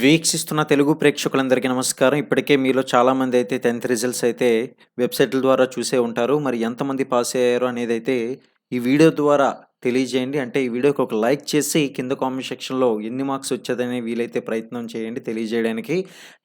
వీక్షిస్తున్న తెలుగు ప్రేక్షకులందరికీ నమస్కారం. ఇప్పటికే మీలో చాలామంది అయితే 10థ్ రిజల్ట్స్ అయితే వెబ్‌సైట్‌ల ద్వారా చూసే ఉంటారు. మరి ఎంతమంది పాస్ అయ్యారో అయితే ఈ వీడియో ద్వారా తెలియజేయండి. అంటే ఈ వీడియోకి ఒక లైక్ చేసి కింద కామెంట్ సెక్షన్‌లో ఎన్ని మార్క్స్ వచ్చేదని వీలైతే ప్రయత్నం చేయండి తెలియజేయడానికి.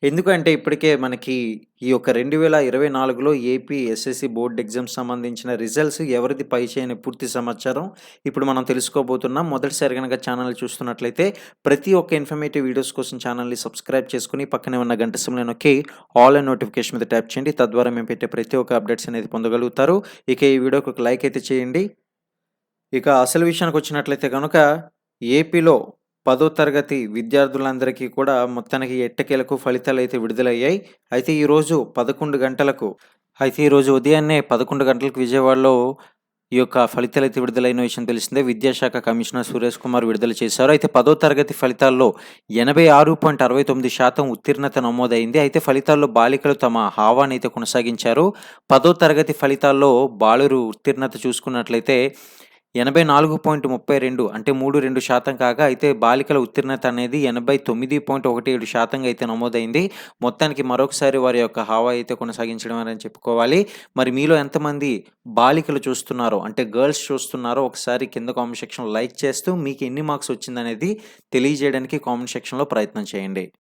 ఎందుకంటే ఇప్పటికే మనకి ఈ యొక్క 2024లో ఏపీ ఎస్ఎస్‌సి బోర్డ్ ఎగ్జామ్స్ సంబంధించిన రిజల్ట్స్ ఎవరిది పై చేయని పూర్తి సమాచారం ఇప్పుడు మనం తెలుసుకోబోతున్నాం. మొదటిసారి గనక ఛానల్ చూస్తున్నట్లయితే ప్రతి ఒక్క ఇన్ఫర్మేటివ్ వీడియోస్ కోసం ఛానల్‌ని సబ్స్క్రైబ్ చేసుకుని పక్కనే ఉన్న గంట సింబల్‌ని నొక్కి ఆల్ అండ్ నోటిఫికేషన్ మీద ట్యాప్ చేయండి. తద్వారా మేము పెట్టే ప్రతి ఒక్క అప్డేట్స్ అనేది పొందగలుగుతారు. ఇక ఈ వీడియోకి ఒక లైక్ అయితే చేయండి. ఇక అసలు విషయానికి వచ్చినట్లయితే కనుక ఏపీలో పదో తరగతి విద్యార్థులందరికీ కూడా మొత్తానికి ఎట్టకేలకు అయితే విడుదలయ్యాయి. అయితే ఈరోజు 11 గంటలకు అయితే ఈరోజు ఉదయాన్నే 11 గంటలకు విజయవాడలో ఈ యొక్క ఫలితాలు అయితే విడుదలైన విషయం తెలిసిందే. విద్యాశాఖ కమిషనర్ సురేష్ కుమార్ విడుదల చేశారు. అయితే పదో తరగతి ఫలితాల్లో 86.69% ఉత్తీర్ణత నమోదైంది. అయితే ఫలితాల్లో బాలికలు తమ హావానైతే కొనసాగించారు. పదో తరగతి ఫలితాల్లో బాలురు ఉత్తీర్ణత చూసుకున్నట్లయితే 84.32 అంటే 32% కాగా అయితే బాలికల ఉత్తీర్ణత అనేది 89.17% అయితే నమోదైంది. మొత్తానికి మరొకసారి వారి యొక్క హావా అయితే కొనసాగించడం అని చెప్పుకోవాలి. మరి మీలో ఎంతమంది బాలికలు చూస్తున్నారో అంటే గర్ల్స్ చూస్తున్నారో ఒకసారి కింద కామెంట్ సెక్షన్‌లో లైక్ చేస్తూ మీకు ఎన్ని మార్క్స్ వచ్చిందనేది తెలియజేయడానికి కామెంట్ సెక్షన్‌లో ప్రయత్నం చేయండి.